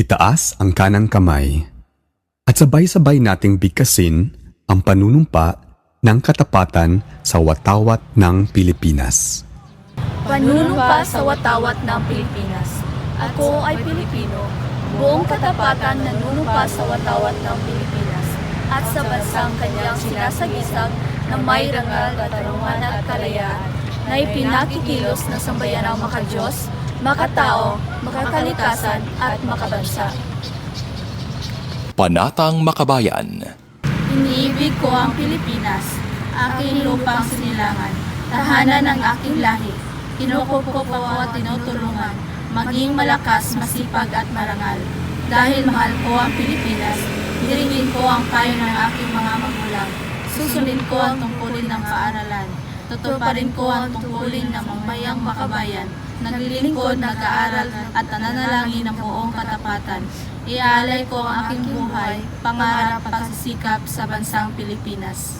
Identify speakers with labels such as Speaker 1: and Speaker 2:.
Speaker 1: Itaas ang kanang kamay at sabay-sabay nating bigkasin ang panunumpa ng katapatan sa watawat ng Pilipinas.
Speaker 2: Panunumpa sa watawat ng Pilipinas. Ako ay Pilipino. Buong katapatan nanunumpa sa watawat ng Pilipinas at sa bansang kanyang sinasagisag na may rangal, katarungan at kalayaan na ipinakikilos na sambayan ng makadiyos, makatao, makakalikasan at makabansa.
Speaker 3: Panatang Makabayan.
Speaker 2: Iniibig ko ang Pilipinas, aking lupang sinilangan, tahanan ng aking lahi. Kinukop ko at tinutulungan, maging malakas, masipag at marangal. Dahil mahal ko ang Pilipinas, diringin ko ang payo ng aking mga magulang. Susundin ko ang tungkulin ng paaralan. Tutuparin ko ang tungkulin ng mamayang makabayan. Naglilingkod, nag-aaral at nananalangin ng buong katapatan. Iaalay ko ang aking buhay, pangarap, pagsisikap sa bansang Pilipinas.